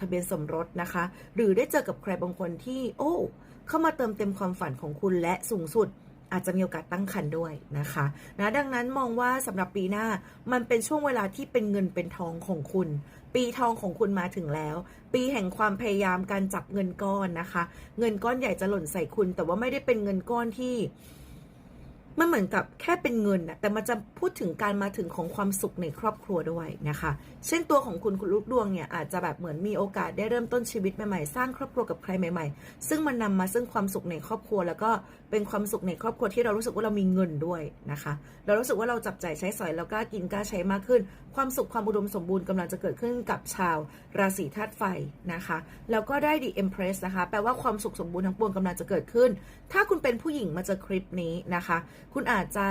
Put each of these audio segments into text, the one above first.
ทะเบียนสมรสนะคะ หรือได้เจอกับใครบางคนที่ โอ้ เข้ามาเติมเต็มความฝันของคุณและสูงสุดอาจจะมีโอกาสตั้งครรภ์ด้วยนะคะนะดังนั้นมองว่าสำหรับปีหน้ามันเป็นช่วงเวลาที่เป็นเงินเป็นทองของคุณ ปีทองของคุณมาถึงแล้ว ปีแห่งความพยายามการจับเงินก้อนนะคะ เงินก้อนใหญ่จะหล่นใส่คุณ แต่ว่าไม่ได้เป็นเงินก้อนที่ มันเหมือนกับแค่เป็นเงินนะแต่มันจะพูดถึงการมาถึงของความสุขในครอบครัวด้วยนะคะ เช่นตัวของคุณคุณลูกดวงเนี่ยอาจจะแบบเหมือนมีโอกาสได้เริ่มต้นชีวิตใหม่ๆ สร้างครอบครัวกับใครใหม่ ๆ ซึ่งมันนำมาซึ่งความสุขในครอบครัว แล้วก็เป็นความสุขในครอบครัวที่เรารู้สึกว่าเรามีเงินด้วยนะคะ เรารู้สึกว่าเราจับจ่ายใช้สอยแล้วกล้ากินกล้าใช้มากขึ้น ความสุขความอุดมสมบูรณ์กำลังจะเกิดขึ้นกับชาว ราศีธาตุไฟนะคะ แล้วก็ได้ The Empress นะคะ แปลว่าความสุขสมบูรณ์ทั้งปวงกำลังจะเกิดขึ้น ถ้าคุณเป็นผู้หญิงมาเจอคลิปนี้นะคะคุณอาจจะ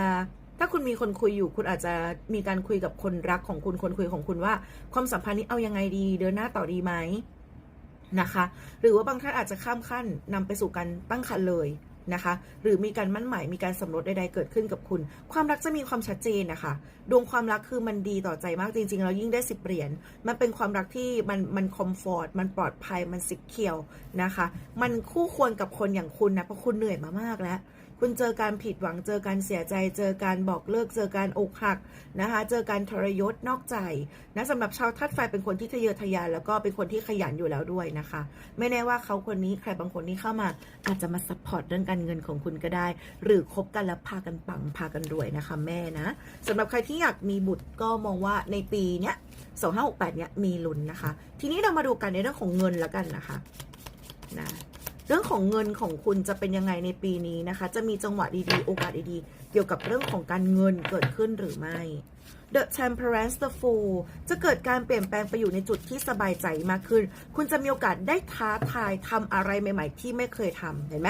ถ้าคุณมีคนคุยอยู่ คุณอาจจะมีการคุยกับคนรักของคุณคนคุยของคุณว่า ความสัมพันธ์นี้เอายังไงดี เดินหน้าต่อดีไหมนะคะ หรือว่าบางท่านอาจจะข้ามขั้นนำไปสู่การตั้งครรภ์เลยนะคะ หรือมีการมั่นหมายมีการสมรสใดๆเกิดขึ้นกับคุณ ความรักจะมีความชัดเจนนะคะ ดวงความรักคือมันดีต่อใจมากจริงๆแล้วยิ่งได้สิบเหรียญมันเป็นความรักที่มันมันคอมฟอร์ตมันปลอดภัยมันสิเคียวนะคะ มันคู่ควรกับคนอย่างคุณนะเพราะคุณเหนื่อยมามากแล้ว คุณเจอการผิดหวังเจอการเสียใจ เจอการบอกเลิก เจอการอกหักนะคะ เจอการทรยศนอกใจนะสำหรับชาวธาตุไฟเป็นคนที่ทะเยอทะยานแล้วก็เป็นคนที่ขยันอยู่แล้วด้วยนะคะ ไม่แน่ว่าเขาคนนี้ใครบางคนที่เข้ามาอาจจะมาซัพพอร์ตเรื่องการเงินของคุณก็ได้ หรือคบกันแล้วพากันปังพากันรวยนะคะ แม่นะสำหรับใครที่อยากมีบุตรก็มองว่าในปีเนี้ย2568เนี้ยมีลุ้นนะคะ ทีนี้เรามาดูกันในเรื่องของเงินแล้วกันนะคะนะ เรื่องของเงินของคุณจะเป็นยังไงในปีนี้นะคะ จะมีจังหวะดีๆ โอกาสดีๆ เกี่ยวกับเรื่องของการเงินเกิดขึ้นหรือไม่ The Temperance the Fool จะเกิดการเปลี่ยนแปลงไปอยู่ในจุดที่สบายใจมากขึ้น คุณจะมีโอกาสได้ท้าทายทำอะไรใหม่ ๆ ที่ไม่เคยทำเห็นไหม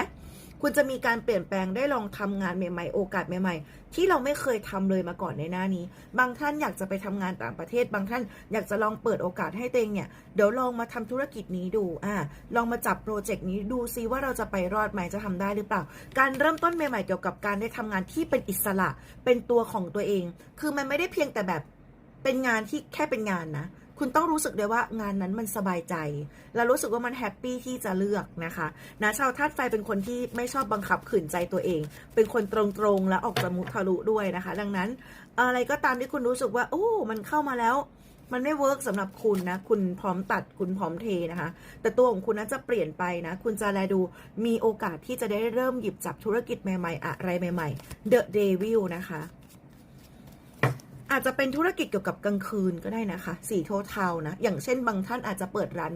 คุณจะมีการเปลี่ยนแปลงได้ลองทำงานใหม่ๆ โอกาสใหม่ ๆ ที่เราไม่เคยทำเลยมาก่อนในหน้านี้ บางท่านอยากจะไปทำงานต่างประเทศ บางท่านอยากจะลองเปิดโอกาสให้ตัวเองเนี่ยเดี๋ยวลองมาทำธุรกิจนี้ดูอ่าลองมาจับโปรเจกต์นี้ดูซิว่าเราจะไปรอดไหมจะทำได้หรือเปล่า การเริ่มต้นใหม่ๆเกี่ยวกับการได้ทำงานที่เป็นอิสระเป็นตัวของตัวเอง คือมันไม่ได้เพียงแต่แบบเป็นงานที่แค่เป็นงานนะ คุณต้องรู้สึกด้วยว่างานนั้นมันสบายใจ และรู้สึกว่ามันแฮปปี้ที่จะเลือกนะคะนะชาวธาตุไฟเป็นคนที่ไม่ชอบบังคับขืนใจตัวเอง เป็นคนตรงๆและออกจะมุทะลุด้วยนะคะ ดังนั้น อะไรก็ตามที่คุณรู้สึกว่าโอ้มันเข้ามาแล้วมันไม่เวิร์กสำหรับคุณนะ คุณพร้อมตัดคุณพร้อมเทนะคะ แต่ตัวของคุณนั้นจะเปลี่ยนไปนะ คุณจะแลดูมีโอกาสที่จะได้เริ่มหยิบจับธุรกิจใหม่ๆ อะไรใหม่ๆ The Devil นะคะ อาจจะเป็นธุรกิจเกี่ยวกับกลางคืนก็ได้นะคะ สีเทาๆนะ อย่างเช่นบางท่านอาจจะเปิดร้านนั่ง